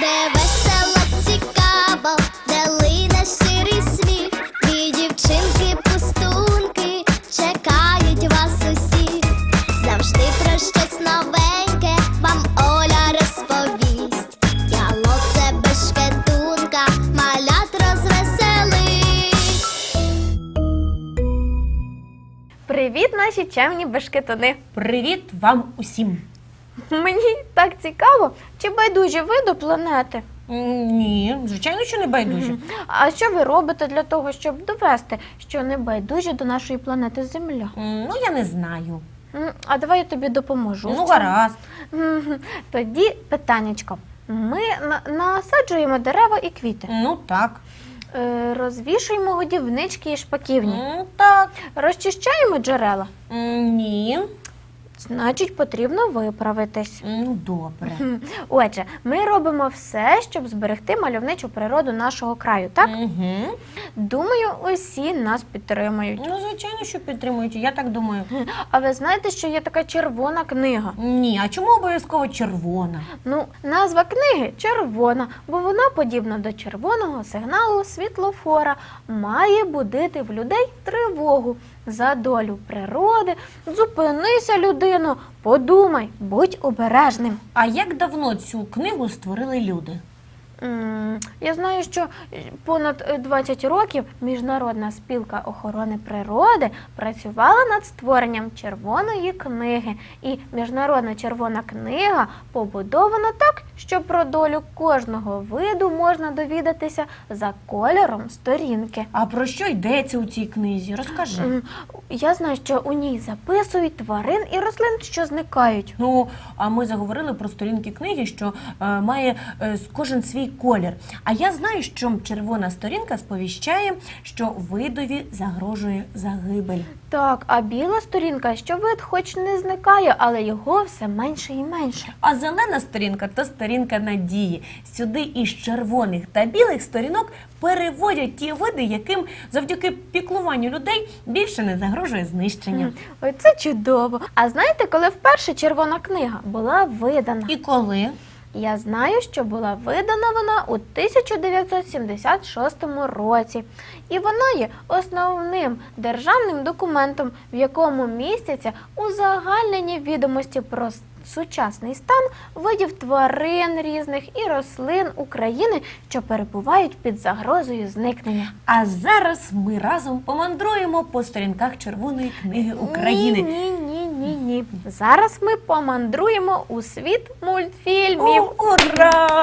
де весело цікаво, де лине щирий сміх, і дівчинки пустунки чекають вас усіх. Завжди про щось новеньке вам Оля розповість. Діалог це бешкетунка, малят розвеселить. Привіт, наші чемні бешкетуни! Привіт вам усім! Мені так цікаво, чи байдужі ви до планети? Ні, звичайно, що не байдужі. А що ви робите для того, щоб довести, що не байдужі до нашої планети Земля? М, Ну, я не знаю. М, А давай я тобі допоможу. в Ну, цьому. гаразд. Мгм. Тоді питаннячко. Ми на- насаджуємо дерева і квіти, Ну так. Е, розвішуємо годівнички і шпаківні, М, Так. розчищаємо джерела. М, Ні. Значить, потрібно виправитись. Ну, добре. Отже, ми робимо все, щоб зберегти мальовничу природу нашого краю. Так Угу. думаю, усі нас підтримують. Ну, звичайно, що підтримують. Я так думаю. А ви знаєте, що є така червона книга? Ні, а чому обов'язково червона? Ну, назва книги червона, бо вона подібна до червоного сигналу світлофора, має будити в людей тривогу за долю природи. Зупинися, людино, подумай, будь обережним. А як давно цю книгу створили люди? Я знаю, що е, понад е, 20 років Міжнародна спілка охорони природи працювала над створенням червоної книги. І Міжнародна червона книга побудована так, що про долю кожного виду можна довідатися за кольором сторінки. А про що йдеться у цій книзі? Розкажи. Я знаю, що у ній записують тварин і рослин, що зникають. Ну, а ми заговорили про сторінки книги, що е, має е, кожен свій колір. А я знаю, що червона сторінка сповіщає, що видові загрожує загибель. Так, а біла сторінка, що вид хоч не зникає, але його все менше і менше. А зелена сторінка то сторінка надії. Сюди із червоних та білих сторінок переводять ті види, яким завдяки піклуванню людей більше не загрожує знищення. Ой, це чудово. А знаєте, коли вперше червона книга була видана? І коли? Я знаю, що була видана вона у 1976 році, і вона є основним державним документом, в якому містяться узагальнені відомості про сучасний стан видів тварин різних і рослин України, що перебувають під загрозою зникнення. А зараз ми разом помандруємо по сторінках Червоної книги України. Ні, ні, ні, ні. Зараз ми помандруємо у світ мультфільмів. О, ура!